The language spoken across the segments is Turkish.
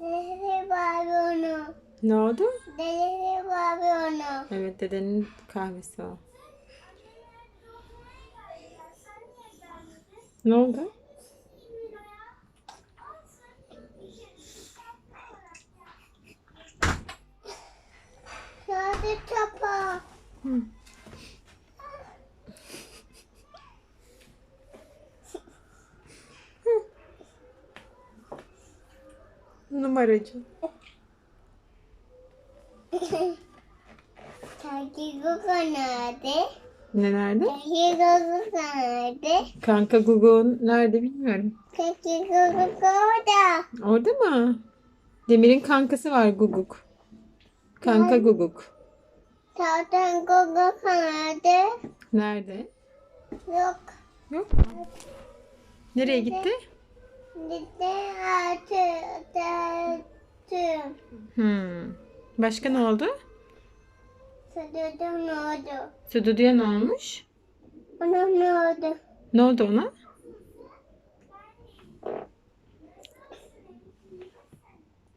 Dedesi var onu. Ne oldu? Dedesi var onu. Evet dedenin kahvesi o. Ne oldu? Şöyle çapa. Hı. Numaracı. Sanki Gugu nerede? Ne nerede? Sanki Gugu nerede? Kanka Gugu nerede bilmiyorum. Sanki Gugu orada. Orada mı? Demir'in kankası var Guguk. Kanka Guguk. Zaten Gugu nerede? Nerede? Yok. Yok mu? Nereye gitti? Dede artı artı. Hmm. Başka ne oldu? Sadıda ne oldu? Sududu'ya ne olmuş? Ona ne oldu? Ne oldu ona?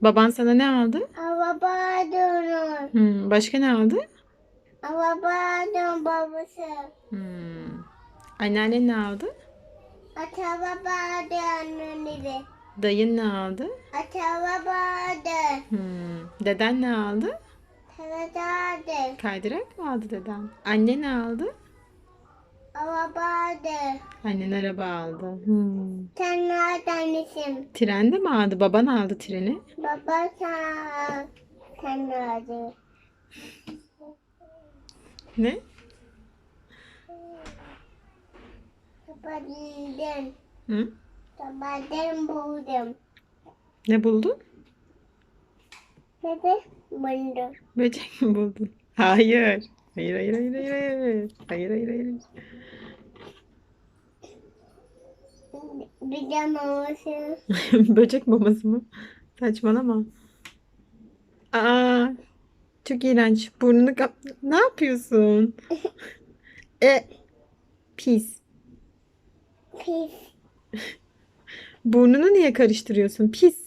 Baban sana ne aldı? Araba dönüyor. Hmm. Başka ne aldı? Araba dön babası. Hmm. Anneannen ne aldı? Araba dön dedi. Dayın ne aldı? Araba dön. Hmm. Deden ne aldı? Araba dön. Kaydırak mı aldı deden? Anne ne aldı? Araba dön. Annen araba aldı. Hmm. Sen neredensin? Tren de mi aldı? Baban aldı treni. Baba sen, sen nerede? Ne? Sabahleyin. Hı? Sabahleyin buldum. Ne buldun? Bebe buldum. Böcek mi buldun? Hayır. Hayır hayır hayır hayır hayır. Hayır hayır hayır. Bir de maması. Böcek maması mı? Saçmalama. Aa, çok iğrenç. Burnunu kap... Ne yapıyorsun? e, pis. Pis. Burnunu niye karıştırıyorsun? Pis.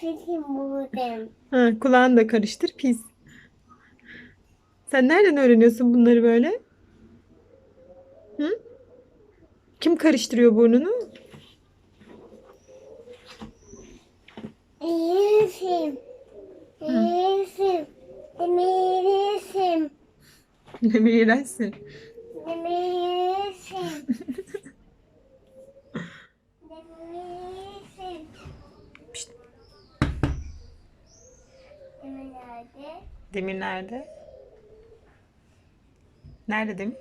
Pisim buldum. Ha, kulağını da karıştır. Pis. Sen nereden öğreniyorsun bunları böyle? Hı? Kim karıştırıyor burnunu? İyisin. İyisin. Demirisin. Ne iğrençsin. Demir nerede? Nerede Demir?